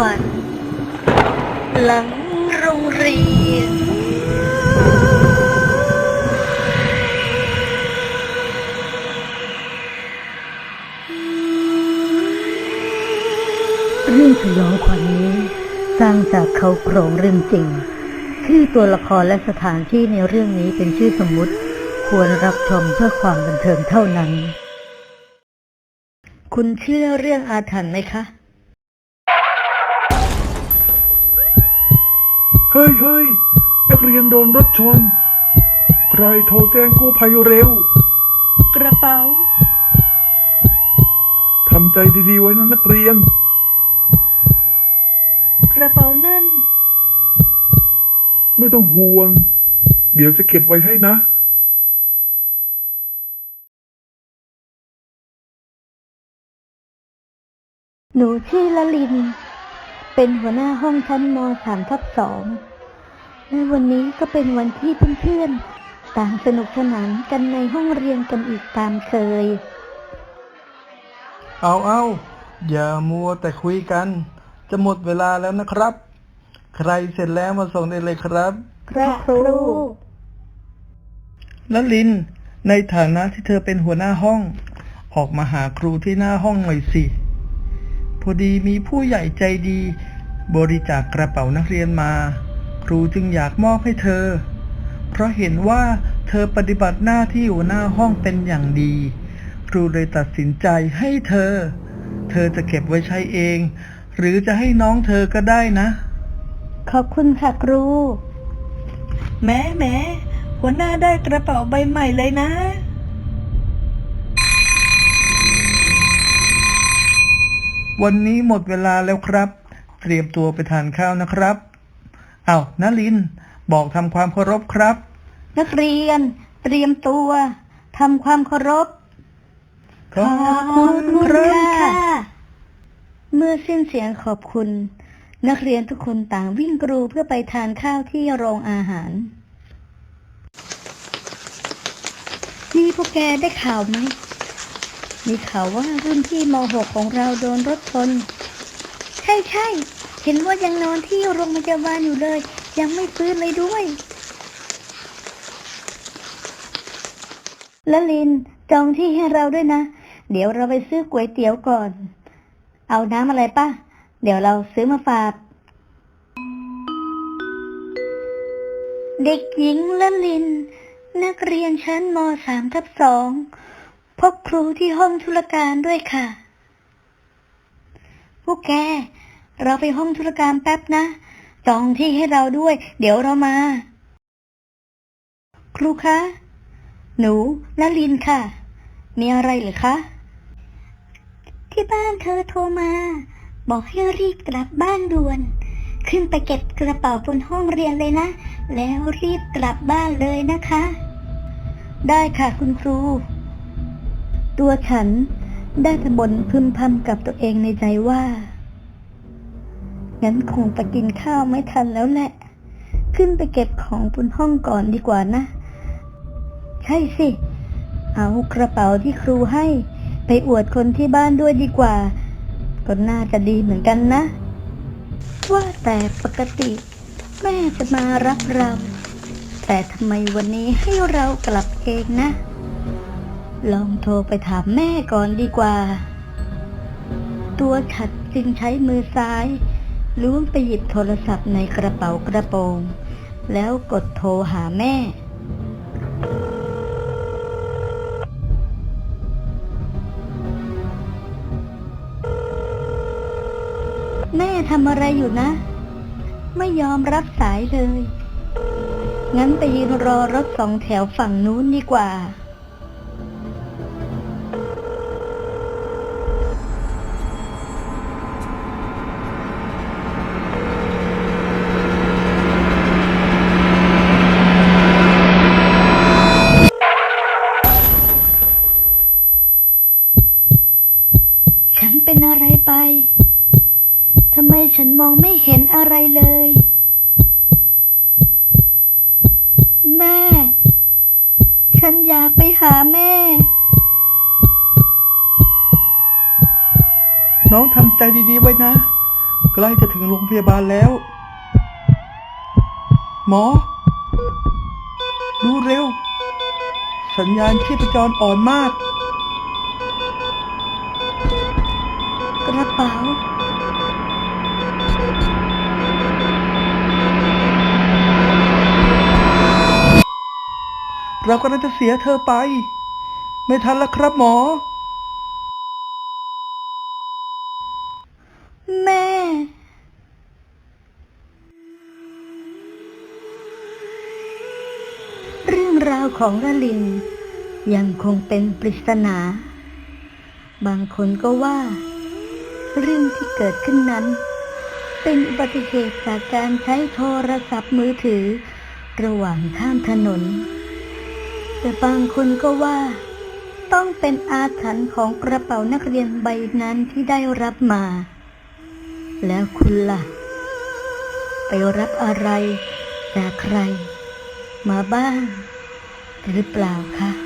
วัญหลังโรงเรียน เรื่องสยองขวัญนี้ สร้างจากเขาโครงเรื่องจริง ชื่อตัวละครและสถานที่ในเรื่องนี้เป็นชื่อสมมุติ ควรรับชมเพื่อความบันเทิงเท่านั้น คุณเชื่อเรื่องอาถรรพ์ไหมคะ เฮ้ยเฮ้ยนักเรียนโดนรถชน ใครโทรแจ้งกู้ภัยเร็ว กระเป๋า ทำใจดีๆไว้นะนักเรียน กระเป๋านั่น ไม่ต้องห่วง เดี๋ยวจะเก็บไว้ให้นะหนูชื่อละลิน เป็นหัวหน้าห้องชั้นมสามทับสองและวันนี้ก็เป็นวันที่เพื่อนๆ ต่างสนุกสนานกันในห้องเรียนกันอีกตามเคย เอาเอาอย่ามัวแต่คุยกัน จะหมดเวลาแล้วนะครับ ใครเสร็จแล้วมาส่งได้เลยครับครับครูแล้วลิน ในฐานะที่เธอเป็นหัวหน้าห้อง ออกมาหาครูที่หน้าห้องหน่อยสิพ อดีมีผู้ใหญ่ใจดี บริจาคกระเป๋านักเรียนมา ครูจึงอยากมอบให้เธอ เพราะเห็นว่าเธอปฏิบัติหน้าที่หัวหน้าห้องเป็นอย่างดี ครูเลยตัดสินใจให้เธอ เธอจะเก็บไว้ใช้เอง หรือจะให้น้องเธอก็ได้นะ ขอบคุณค่ะครู แม่แม่หัวหน้าได้กระเป๋าใบใหม่เลยนะ วันนี้หมดเวลาแล้วครับ เตรียมตัวไปทานข้าวนะครับเอานลิน บอกทำความเคารพครับ นักเรียน เตรียมตัวทำความเคารพขอบคุณครับเมื่อสิ้นเสียงขอบคุณ นักเรียนทุกคนต่างวิ่งกรูเพื่อไปทานข้าวที่โรงอาหาร นี่พวกแกได้ข่าวไหม มีข่าวว่ารุ่นพี่ม .6 ของเราโดนรถชน ใช่ใช่เห็นว่ายังนอนที่โรงพยาบาลอยู่เลย ยังไม่ฟื้นเลยด้วย ละลินจองที่ให้เราด้วยนะ เดี๋ยวเราไปซื้อก๋วยเตี๋ยวก่อน เอาน้ำอะไรป่ะ เดี๋ยวเราซื้อมาฝากเด็กหญิงละลิน นักเรียนชั้นมสามทับสอง พบครูที่ห้องธุรการด้วยค่ะ พวกแก เราไปห้องธุรการแป๊บนะจองที่ให้เราด้วย เดี๋ยวเรามา ครูคะ หนูและลินค่ะ มีอะไรหรือคะ ที่บ้านเธอโทรมา บอกให้รีบกลับบ้านด่วน ขึ้นไปเก็บกระเป๋าบนห้องเรียนเลยนะ แล้วรีบกลับบ้านเลยนะคะ ได้ค่ะคุณครู ตัวฉันได้แต่บ่นพึมพำกับตัวเองในใจว่า งั้นคงไปกินข้าวไม่ทันแล้วแหละ ขึ้นไปเก็บของบนห้องก่อนดีกว่านะ ใช่สิ เอากระเป๋าที่ครูให้ไปอวดคนที่บ้านด้วยดีกว่า ก็น่าจะดีเหมือนกันนะ ว่าแต่ปกติ แม่จะมารับเรา แต่ทำไมวันนี้ให้เรากลับเองนะ ลองโทรไปถามแม่ก่อนดีกว่า ตัวฉัดจึงใช้มือซ้ายล้วงไปหยิบโทรศัพท์ในกระเป๋ากระโปรง แล้วกดโทรหาแม่ แม่ทำอะไรอยู่นะ ไม่ยอมรับสายเลย งั้นไปยืนรอรถสองแถวฝั่งนู้นดีกว่า เป็นอะไรไป ทำไมฉันมองไม่เห็นอะไรเลย แม่ ฉันอยากไปหาแม่ น้องทำใจดีๆไว้นะ ใกล้จะถึงโรงพยาบาลแล้ว หมอ ดูเร็ว สัญญาณชีพจรอ่อนมาก ระเป๋า เรากำลังจะเสียเธอไป ไม่ทันแล้วครับหมอ แม่ เรื่องราวของระลิน ยังคงเป็นปริศนา บางคนก็ว่า เรื่องที่เกิดขึ้นนั้น เป็นอุบัติเหตุจากการใช้โทรศัพท์มือถือ ระหว่างข้ามถนน แต่บางคนก็ว่า ต้องเป็นอาถรรพ์ของกระเป๋านักเรียนใบนั้นที่ได้รับมา แล้วคุณล่ะ ไปรับอะไรจากใคร มาบ้างหรือเปล่าคะ